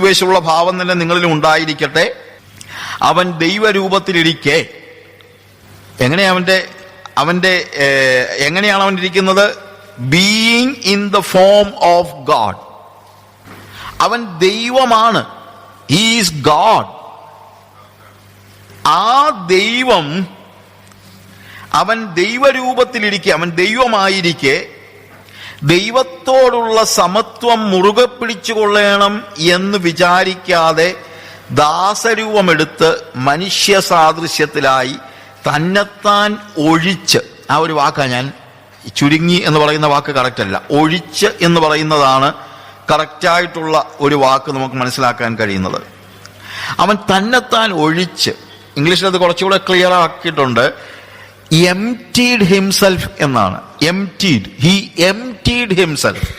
ക്രിസ്തുവേശുള്ള ഭാവം തന്നെ നിങ്ങളിലും ഉണ്ടായിരിക്കട്ടെ. അവൻ ദൈവരൂപത്തിലിരിക്കെ. എങ്ങനെ അവന്റെ അവന്റെ എങ്ങനെയാണ് അവൻ ഇരിക്കുന്നത്? Being in the form of God അവൻ ദൈവമാണ്. ഈസ് ഗാഡ് ആ ദൈവം അവൻ ദൈവരൂപത്തിലിരിക്കെ അവൻ ദൈവമായിരിക്കെ. ദൈവത്തോടുള്ള സമത്വം മുറുകെ പിടിച്ചുകൊള്ളണം എന്ന് വിചാരിക്കാതെ ദാസരൂപമെടുത്ത് മനുഷ്യ സാദൃശ്യത്തിലായി തന്നെത്താൻ ഒഴിച്ച് ആ ഒരു വാക്കാണ് ഞാൻ ചുരുങ്ങി എന്ന് പറയുന്ന വാക്ക് കറക്റ്റ് അല്ല ഒഴിച്ച് എന്ന് പറയുന്നതാണ് കറക്റ്റായിട്ടുള്ള ഒരു വാക്ക് നമുക്ക് മനസ്സിലാക്കാൻ കഴിയുന്നത്. അവൻ തന്നെത്താൻ ഒഴിച്ച് ഇംഗ്ലീഷിൽ അത് കുറച്ചുകൂടെ ക്ലിയർ ആക്കിയിട്ടുണ്ട് എംറ്റീഡ് ഹിംസെൽഫ് എന്നാണ്. എംറ്റീഡ് ഹി എംറ്റീഡ് ഹിംസെൽഫ്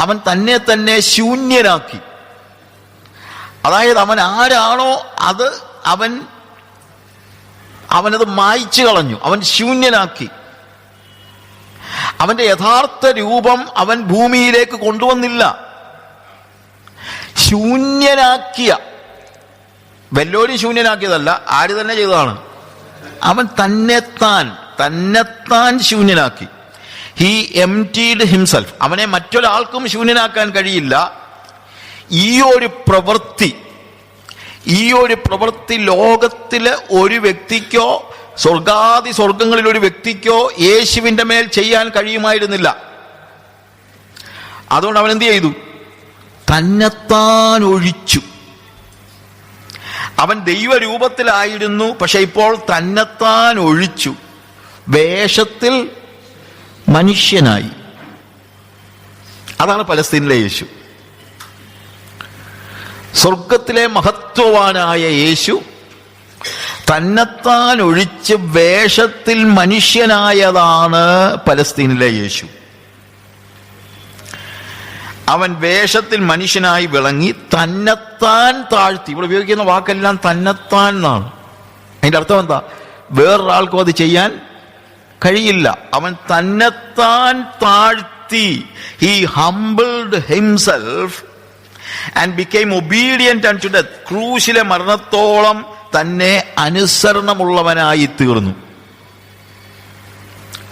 അവൻ തന്നെ തന്നെ ശൂന്യനാക്കി. അതായത് അവൻ ആരാണോ അത് അവൻ അവനത് മായ്ച്ചു കളഞ്ഞു. അവൻ ശൂന്യനാക്കി. അവന്റെ യഥാർത്ഥ രൂപം അവൻ ഭൂമിയിലേക്ക് കൊണ്ടുവന്നില്ല. ശൂന്യനാക്കിയ. വെല്ലോരി ശൂന്യനാക്കിയതല്ല ആര് തന്നെ ചെയ്തതാണ്? അവൻ തന്നെത്താൻ തന്നെത്താൻ ശൂന്യനാക്കി. ഹി ടീഡ് ഹിംസെൽഫ് അവനെ മറ്റൊരാൾക്കും ശൂന്യനാക്കാൻ കഴിയില്ല. ഈ ഒരു പ്രവൃത്തി ഈ ഒരു പ്രവൃത്തി ലോകത്തിലെ ഒരു വ്യക്തിക്കോ സ്വർഗാദി സ്വർഗങ്ങളിൽ ഒരു വ്യക്തിക്കോ യേശുവിന്റെ മേൽ ചെയ്യാൻ കഴിയുമായിരുന്നില്ല. അതുകൊണ്ട് അവൻ എന്ത് ചെയ്തു? തന്നെത്താൻ ഒഴിച്ചു. അവൻ ദൈവരൂപത്തിലായിരുന്നു പക്ഷെ ഇപ്പോൾ തന്നെത്താൻ ഒഴിച്ചു. വേഷത്തിൽ മനുഷ്യനായി. അതാണ് പലസ്തീനിലെ യേശു. സ്വർഗത്തിലെ മഹത്വവാനായ യേശു തന്നെത്താൻ ഒഴിച്ച് വേഷത്തിൽ മനുഷ്യനായതാണ് പലസ്തീനിലെ യേശു. അവൻ വേഷത്തിൽ മനുഷ്യനായി വിളങ്ങി തന്നെത്താൻ താഴ്ത്തി. ഇവിടെ ഉപയോഗിക്കുന്ന വാക്കെല്ലാം തന്നെത്താൻ എന്നാണ്. അതിന്റെ അർത്ഥം എന്താ? വേറൊരാൾക്കും അത് ചെയ്യാൻ കഴിയില്ല. അവൻ തന്നെത്താൻ താഴ്ത്തി. He humbled himself and became obedient and to death ക്രൂശിലെ മരണത്തോളം തന്നെ അനുസരണമുള്ളവനായി തീർന്നു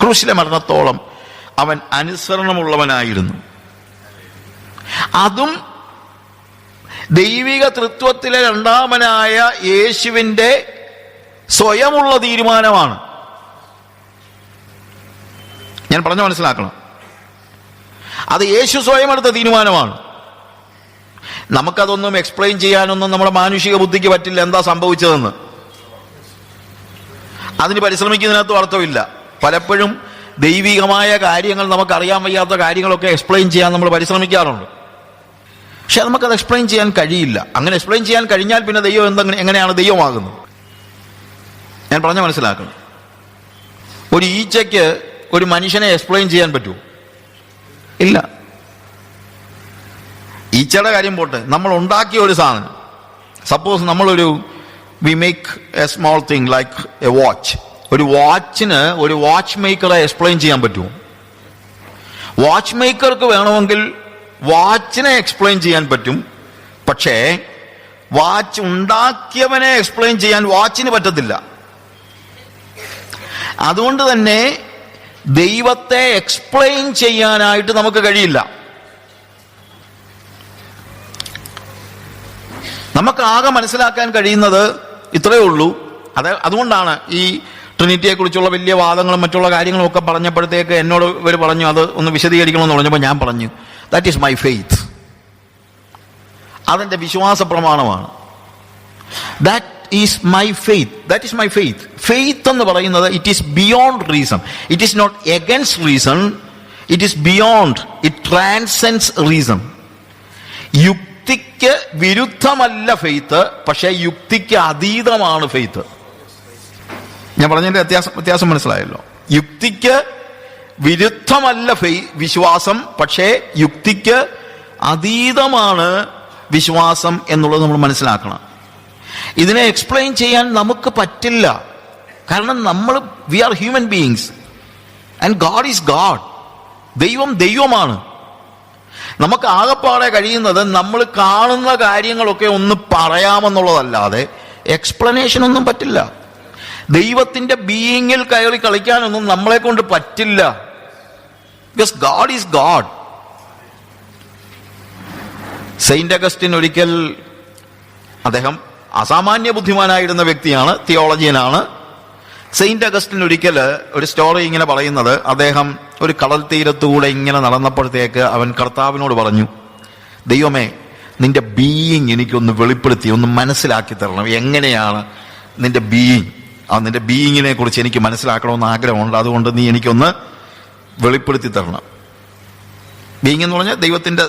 ക്രൂശിലെ മരണത്തോളം അവൻ അനുസരണമുള്ളവനായിരുന്നു. അതും ദൈവിക തൃത്വത്തിലെ രണ്ടാമനായ യേശുവിന്റെ സ്വയമുള്ള തീരുമാനമാണ്. ഞാൻ പറഞ്ഞു മനസ്സിലാക്കണം. അത് യേശു സ്വയം എടുത്ത തീരുമാനമാണ്. നമുക്കതൊന്നും എക്സ്പ്ലെയിൻ ചെയ്യാനൊന്നും നമ്മുടെ മാനുഷിക ബുദ്ധിക്ക് പറ്റില്ല. എന്താ സംഭവിച്ചതെന്ന്. അതിന് പരിശ്രമിക്കുന്നതിനകത്തും അർത്ഥമില്ല. പലപ്പോഴും ദൈവികമായ കാര്യങ്ങൾ നമുക്ക് അറിയാൻ വയ്യാത്ത കാര്യങ്ങളൊക്കെ എക്സ്പ്ലെയിൻ ചെയ്യാൻ നമ്മൾ പരിശ്രമിക്കാറുണ്ട്. പക്ഷെ നമുക്കത് എക്സ്പ്ലെയിൻ ചെയ്യാൻ കഴിയില്ല. അങ്ങനെ എക്സ്പ്ലെയിൻ ചെയ്യാൻ കഴിഞ്ഞാൽ പിന്നെ ദൈവം എന്തെങ്കിലും എങ്ങനെയാണ് ദൈവമാകുന്നത്? ഞാൻ പറഞ്ഞ മനസ്സിലാക്കണം. ഒരു ഈച്ചയ്ക്ക് ഒരു മനുഷ്യനെ എക്സ്പ്ലെയിൻ ചെയ്യാൻ പറ്റുമോ? ഇല്ല. ഈച്ചയുടെ കാര്യം പോട്ടെ. നമ്മൾ ഉണ്ടാക്കിയ ഒരു സാധനം. സപ്പോസ് നമ്മളൊരു we make a small thing like a watch ഒരു വാച്ചിന് ഒരു വാച്ച് മേക്കറെ എക്സ്പ്ലെയിൻ ചെയ്യാൻ പറ്റുമോ? വാച്ച് മേക്കർക്ക് വേണമെങ്കിൽ വാച്ചിനെ എക്സ്പ്ലെയിൻ ചെയ്യാൻ പറ്റും. പക്ഷേ വാച്ച് ഉണ്ടാക്കിയവനെ എക്സ്പ്ലെയിൻ ചെയ്യാൻ വാച്ചിന് പറ്റത്തില്ല. അതുകൊണ്ട് തന്നെ ദൈവത്തെ എക്സ്പ്ലെയിൻ ചെയ്യാനായിട്ട് നമുക്ക് കഴിയില്ല. നമുക്ക് ആകെ മനസ്സിലാക്കാൻ കഴിയുന്നത് ഇത്രയേ ഉള്ളൂ. അത് അതുകൊണ്ടാണ് ഈ ട്രിനിറ്റിയെ കുറിച്ചുള്ള വലിയ വാദങ്ങളും മറ്റുള്ള കാര്യങ്ങളും ഒക്കെ പറഞ്ഞപ്പോഴത്തേക്ക് എന്നോട് ഇവർ പറഞ്ഞു അത് ഒന്ന് വിശദീകരിക്കണമെന്ന് പറഞ്ഞപ്പോൾ ഞാൻ പറഞ്ഞു ദാറ്റ് ഈസ് മൈ ഫെയ്ത്ത് അതെന്റെ വിശ്വാസ പ്രമാണമാണ് that is my faith that is my faith faith എന്ന് പറയുന്നത് it is beyond reason it is not against reason it is beyond it transcends reason യുക്തിക്ക് വിരുദ്ധമല്ല ഫെയ്ത്ത് പക്ഷേ യുക്തിക്ക് അതീതമാണ് ഫെയ്ത്ത് ഞാൻ പറഞ്ഞതിന്റെ വ്യത്യാസം വ്യത്യാസം മനസ്സിലായല്ലോ. യുക്തിക്ക് വിരുദ്ധമല്ല വിശ്വാസം പക്ഷേ യുക്തിക്ക് അതീതമാണ് വിശ്വാസം എന്നുള്ളത് നമ്മൾ മനസ്സിലാക്കണം. ഇതിനെ എക്സ്പ്ലെയിൻ ചെയ്യാൻ നമുക്ക് പറ്റില്ല. കാരണം നമ്മൾ we are human beings and God is God ദൈവം ദൈവമാണ്. നമുക്ക് ആകെപ്പാടെ കഴിയുന്നത് നമ്മൾ കാണുന്ന കാര്യങ്ങളൊക്കെ ഒന്ന് പറയാമെന്നുള്ളതല്ലാതെ എക്സ്പ്ലനേഷൻ ഒന്നും പറ്റില്ല. ദൈവത്തിന്റെ ബീയിങ്ങിൽ കയറി കളിക്കാനൊന്നും നമ്മളെ കൊണ്ട് പറ്റില്ല. Because God is God Saint Augustine ഒരിക്കൽ അദ്ദേഹം അസാമാന്യ ബുദ്ധിമാനായിരുന്ന വ്യക്തിയാണ് തിയോളജിയനാണ് സെയിന്റ് അഗസ്റ്റിൻ ഒരിക്കൽ ഒരു സ്റ്റോറി ഇങ്ങനെ പറയുന്നത് അദ്ദേഹം ഒരു കടൽ തീരത്തുകൂടെ ഇങ്ങനെ നടന്നപ്പോഴത്തേക്ക് അവൻ കർത്താവിനോട് പറഞ്ഞു ദൈവമേ നിന്റെ ബീയിങ് എനിക്കൊന്ന് വെളിപ്പെടുത്തി ഒന്ന് മനസ്സിലാക്കി തരണം. എങ്ങനെയാണ് നിന്റെ ബീയിങ് ആ നിന്റെ ബീയിങ്ങിനെ കുറിച്ച് എനിക്ക് മനസ്സിലാക്കണമെന്ന് ആഗ്രഹമുണ്ട്. അതുകൊണ്ട് നീ എനിക്കൊന്ന് വെളിപ്പെടുത്തി തരണം. ബീയിങ് എന്ന് പറഞ്ഞാൽ ദൈവത്തിന്റെ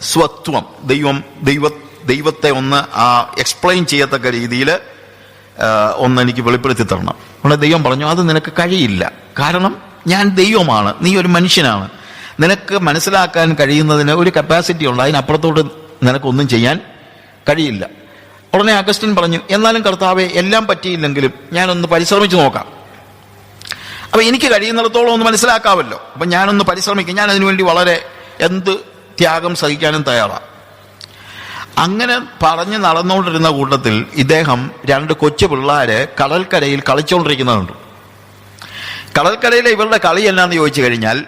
സ്വത്വം. ദൈവം ദൈവ ദൈവത്തെ ഒന്ന് ആ എക്സ്പ്ലെയിൻ ചെയ്യത്തക്ക രീതിയിൽ ഒന്ന് എനിക്ക് വെളിപ്പെടുത്തി തരണം. അതുകൊണ്ട് ദൈവം പറഞ്ഞു അത് നിനക്ക് കഴിയില്ല. കാരണം ഞാൻ ദൈവമാണ്. നീ ഒരു മനുഷ്യനാണ്. നിനക്ക് മനസ്സിലാക്കാൻ കഴിയുന്നതിന് ഒരു കപ്പാസിറ്റി ഉണ്ട്. അതിനപ്പുറത്തോട്ട് നിനക്കൊന്നും ചെയ്യാൻ കഴിയില്ല. ഉടനെ അഗസ്റ്റിൻ പറഞ്ഞു എന്നാലും കർത്താവെ എല്ലാം പറ്റിയില്ലെങ്കിലും ഞാനൊന്ന് പരിശ്രമിച്ചു നോക്കാം. അപ്പൊ എനിക്ക് കഴിയുന്നിടത്തോളം ഒന്ന് മനസ്സിലാക്കാമല്ലോ അപ്പൊ ഞാനൊന്ന് പരിശ്രമിക്കും. ഞാൻ അതിനുവേണ്ടി വളരെ എന്ത് ത്യാഗം സഹിക്കാനും തയ്യാറാണ് അങ്ങനെ പറഞ്ഞ് നടന്നുകൊണ്ടിരുന്ന കൂട്ടത്തിൽ ഇദ്ദേഹം രണ്ട് കൊച്ചു പിള്ളേര് കടൽക്കരയിൽ കളിച്ചുകൊണ്ടിരിക്കുന്നതുണ്ട്. കടൽക്കരയിലെ ഇവരുടെ കളി എന്നാന്ന് ചോദിച്ചു കഴിഞ്ഞാൽ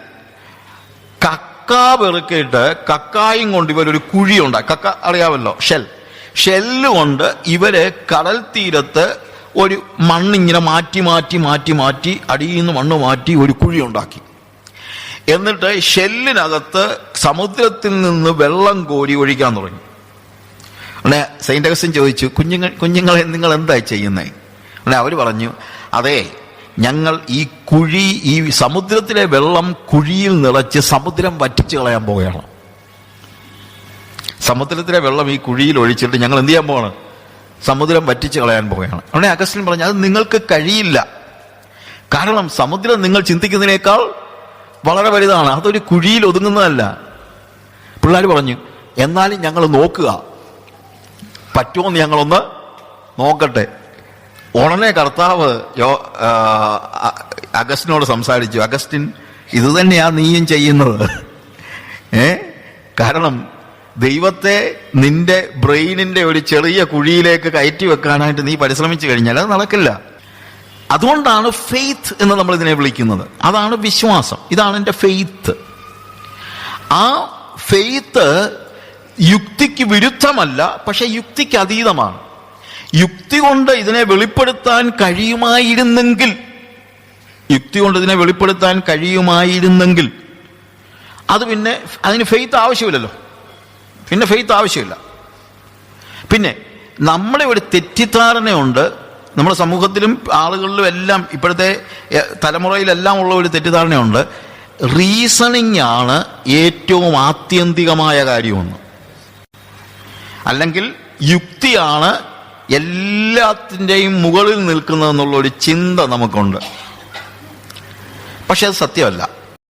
കക്ക വെറുക്കിയിട്ട് കക്കായും കൊണ്ട് ഇവരൊരു കുഴിയുണ്ട്. കക്ക അറിയാമല്ലോ? ഷെൽ. ഷെല്ല് കൊണ്ട് ഇവരെ കടൽ തീരത്ത് ഒരു മണ്ണിങ്ങനെ മാറ്റി മാറ്റി മാറ്റി മാറ്റി അടിയിൽ നിന്ന് മണ്ണ് മാറ്റി ഒരു കുഴി ഉണ്ടാക്കി. എന്നിട്ട് ഷെല്ലിനകത്ത് സമുദ്രത്തിൽ നിന്ന് വെള്ളം കോരി ഒഴിക്കാൻ തുടങ്ങി. അല്ലെ സെയിന്റ് അഗസ്റ്റിൻ ചോദിച്ചു കുഞ്ഞുങ്ങൾ കുഞ്ഞുങ്ങളെ നിങ്ങൾ എന്താ ചെയ്യുന്നത് അല്ലെ അവർ പറഞ്ഞു അതെ ഞങ്ങൾ ഈ കുഴി ഈ സമുദ്രത്തിലെ വെള്ളം കുഴിയിൽ നിറച്ച് സമുദ്രം വറ്റിച്ചു കളയാൻ പോവുകയാണ്. സമുദ്രത്തിലെ വെള്ളം ഈ കുഴിയിൽ ഒഴിച്ചിട്ട് ഞങ്ങൾ എന്ത് ചെയ്യാൻ പോവാണ്? സമുദ്രം വറ്റിച്ച് കളയാൻ പോവുകയാണ്. അവിടെ അഗസ്റ്റിൻ പറഞ്ഞു അത് നിങ്ങൾക്ക് കഴിയില്ല. കാരണം സമുദ്രം നിങ്ങൾ ചിന്തിക്കുന്നതിനേക്കാൾ വളരെ വലുതാണ്. അതൊരു കുഴിയിൽ ഒതുങ്ങുന്നതല്ല. പിള്ളേർ പറഞ്ഞു എന്നാലും ഞങ്ങൾ നോക്കുക. പറ്റുമോന്ന് ഞങ്ങളൊന്ന് നോക്കട്ടെ. ഉടനെ കർത്താവ് യോ അഗസ്റ്റിനോട് സംസാരിച്ചു അഗസ്റ്റിൻ ഇത് തന്നെയാ നീയും ചെയ്യുന്നത്. ഏ? കാരണം ദൈവത്തെ നിന്റെ ബ്രെയിനിന്റെ ഒരു ചെറിയ കുഴിയിലേക്ക് കയറ്റി വെക്കാനായിട്ട് നീ പരിശ്രമിച്ചു കഴിഞ്ഞാൽ അത് നടക്കില്ല. അതുകൊണ്ടാണ് ഫെയ്ത്ത് എന്ന് നമ്മൾ ഇതിനെ വിളിക്കുന്നത്. അതാണ് വിശ്വാസം. ഇതാണ് എന്റെ ഫെയ്ത്ത് ആ ഫെയ്ത്ത് യുക്തിക്ക് വിരുദ്ധമല്ല പക്ഷെ യുക്തിക്ക് അതീതമാണ്. യുക്തി കൊണ്ട് ഇതിനെ വെളിപ്പെടുത്താൻ കഴിയുമായിരുന്നെങ്കിൽ യുക്തി കൊണ്ട് ഇതിനെ വെളിപ്പെടുത്താൻ കഴിയുമായിരുന്നെങ്കിൽ അത് പിന്നെ അതിന് ഫെയ്ത്ത് ആവശ്യമില്ലല്ലോ. പിന്നെ ഫെയ്ത്ത് ആവശ്യമില്ല. പിന്നെ നമ്മുടെ ഒരു തെറ്റിദ്ധാരണയുണ്ട്. നമ്മുടെ സമൂഹത്തിലും ആളുകളിലും എല്ലാം ഇപ്പോഴത്തെ തലമുറയിലെല്ലാം ഉള്ള ഒരു തെറ്റിദ്ധാരണയുണ്ട്. റീസണിങ് ആണ് ഏറ്റവും ആത്യന്തികമായ കാര്യമെന്ന്. അല്ലെങ്കിൽ യുക്തിയാണ് എല്ലാത്തിന്റെയും മുകളിൽ നിൽക്കുന്നതെന്നുള്ള ഒരു ചിന്ത നമുക്കുണ്ട്. പക്ഷെ അത് സത്യമല്ല.